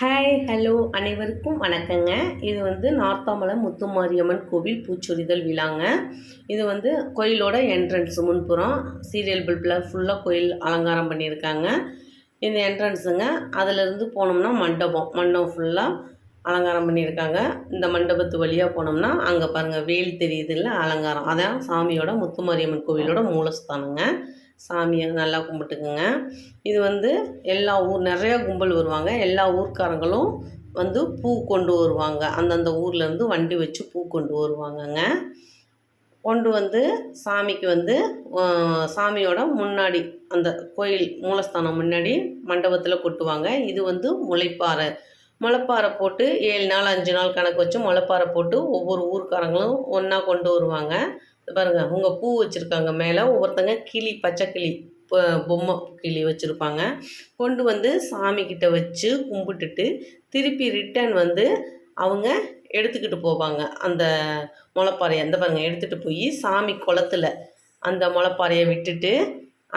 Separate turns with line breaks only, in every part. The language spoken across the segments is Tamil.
ஹாய் ஹலோ அனைவருக்கும் வணக்கங்க. இது வந்து நார்த்தாமலை முத்துமாரியம்மன் கோவில் பூச்சொரிதல் விழாங்க. இது வந்து கோயிலோட என்ட்ரன்ஸ் முன்புறம் சீரியல் பல்பில் ஃபுல்லாக கோயில் அலங்காரம் பண்ணியிருக்காங்க. இந்த என்ட்ரன்ஸுங்க அதிலிருந்து போனோம்னா மண்டபம். மண்டபம் ஃபுல்லாக அலங்காரம் பண்ணியிருக்காங்க. இந்த மண்டபத்து வழியாக போனோம்னா அங்கே பாருங்கள் வேல் தெரியுது இல்லை அலங்காரம். அதான் சாமியோட முத்துமாரியம்மன் கோவிலோட மூலஸ்தானங்க. சாமியை நல்லா கும்பிட்டுக்குங்க. இது வந்து எல்லா ஊர் நிறையா கும்பல் வருவாங்க. எல்லா ஊர்க்காரங்களும் வந்து பூ கொண்டு வருவாங்க. அந்தந்த ஊர்லேருந்து வண்டி வச்சு பூ கொண்டு வருவாங்கங்க. கொண்டு வந்து சாமிக்கு வந்து சாமியோட முன்னாடி அந்த கோயில் மூலஸ்தானம் முன்னாடி மண்டபத்தில் கொட்டுவாங்க. இது வந்து முளைப்பாறை. முளைப்பாறை போட்டு ஏழு நாள் அஞ்சு நாள் கணக்கு வச்சு முளைப்பாறை போட்டு ஒவ்வொரு ஊர்க்காரங்களும் ஒன்றா கொண்டு வருவாங்க. பாருங்கள் அவங்க உங்கள் பூ வச்சுருக்காங்க. மேலே ஒவ்வொருத்தங்க கிளி பச்சை கிளி பொம்மை கிளி வச்சுருப்பாங்க. கொண்டு வந்து சாமிக்கிட்ட வச்சு கும்பிட்டுட்டு திருப்பி ரிட்டர்ன் வந்து அவங்க எடுத்துக்கிட்டு போவாங்க. அந்த முளைப்பாறையை அந்த பாருங்கள் எடுத்துகிட்டு போய் சாமி குளத்துல அந்த முளைப்பாறையை விட்டுட்டு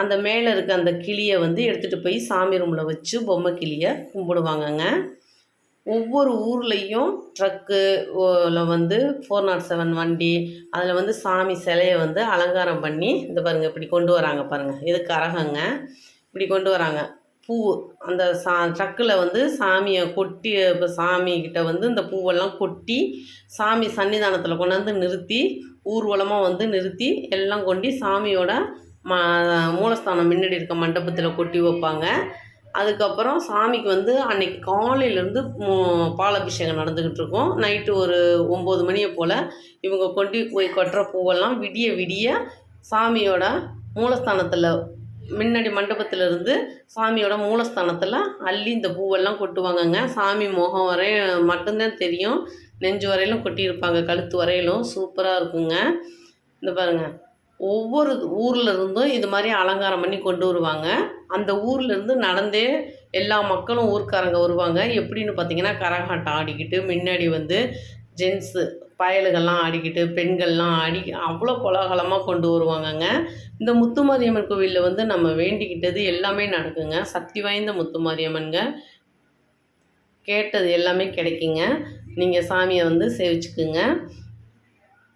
அந்த மேலே இருக்க அந்த கிளியை வந்து எடுத்துகிட்டு போய் சாமி ரூமில் வச்சு பொம்மை கிளியை கும்பிடுவாங்கங்க. ஒவ்வொரு ஊர்லேயும் ட்ரக்கு வந்து ஃபோர் நாட் செவன் வண்டி அதில் வந்து சாமி சிலையை வந்து அலங்காரம் பண்ணி இந்த பாருங்கள் இப்படி கொண்டு வராங்க பாருங்கள் இது கரகங்க இப்படி கொண்டு வராங்க. பூ அந்த சா ட்ரக்கில் வந்து சாமியை கொட்டி இப்போ சாமிக்கிட்ட வந்து இந்த பூவெல்லாம் கொட்டி சாமி சன்னிதானத்தில் கொண்டாந்து நிறுத்தி ஊர்வலமாக வந்து நிறுத்தி எல்லாம் கொண்டு சாமியோட ம மூலஸ்தானம் முன்னாடி இருக்க மண்டபத்தில் கொட்டி வைப்பாங்க. அதுக்கப்புறம் சாமிக்கு வந்து அன்னைக்கு காலையிலேருந்து பாலாபிஷேகம் நடந்துக்கிட்டு இருக்கும் நைட்டு ஒரு ஒம்பது மணியை போல் இவங்க கொண்டு போய் கொட்டுற பூவெல்லாம் விடிய விடிய சாமியோட மூலஸ்தானத்தில் முன்னாடி மண்டபத்திலிருந்து சாமியோட மூலஸ்தானத்தில் அள்ளி இந்த பூவெல்லாம் கொட்டுவாங்கங்க. சாமி முகம் வரை மட்டும்தான் தெரியும். நெஞ்சு வரையிலும் கொட்டியிருப்பாங்க. கழுத்து வரையிலும் சூப்பராக இருக்குங்க. இந்த பாருங்கள் ஒவ்வொரு ஊர்ல இருந்தும் இது மாதிரி அலங்காரம் பண்ணி கொண்டு வருவாங்க. அந்த ஊர்ல இருந்து நடந்தே எல்லா மக்களும் ஊர்க்காரங்க வருவாங்க. எப்படின்னு பார்த்தீங்கன்னா கரகாட்டம் ஆடிக்கிட்டு முன்னாடி வந்து ஜென்ஸு பயலுகள்லாம் ஆடிக்கிட்டு பெண்கள்லாம் ஆடி அவ்வளோ கோலாகலமாக கொண்டு வருவாங்கங்க. இந்த முத்துமாரியம்மன் கோவிலில் வந்து நம்ம வேண்டிக்கிட்டது எல்லாமே நடக்குங்க. சக்தி வாய்ந்த முத்துமாரியம்மனுங்க. கேட்டது எல்லாமே கிடைக்குங்க. நீங்கள் சாமியை வந்து சேவிச்சுக்குங்க.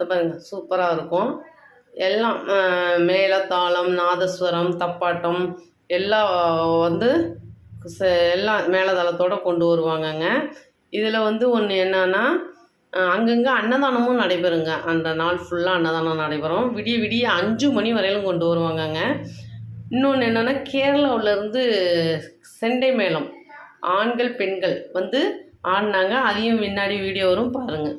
பாருங்க சூப்பராக இருக்கும். எல்லாம் மேளத்தாளம் நாதஸ்வரம் தப்பாட்டம் எல்லாம் வந்து ச- எல்லாம் மேளதாளத்தோடு கொண்டு வருவாங்கங்க. இதில் வந்து ஒன்று என்னன்னா அங்கங்கே அன்னதானமும் நடைபெறுங்க. அந்த நாள் ஃபுல்லாக அன்னதானம் நடைபெறும். விடிய விடிய அஞ்சு மணி வரையிலும் கொண்டு வருவாங்கங்க. இன்னொன்று என்னென்னா கேரளாவிலேருந்து செண்டை மேளம் ஆண்கள் பெண்கள் வந்து ஆடினாங்க. அதையும் முன்னாடி வீடியோ வரும் பாருங்கள்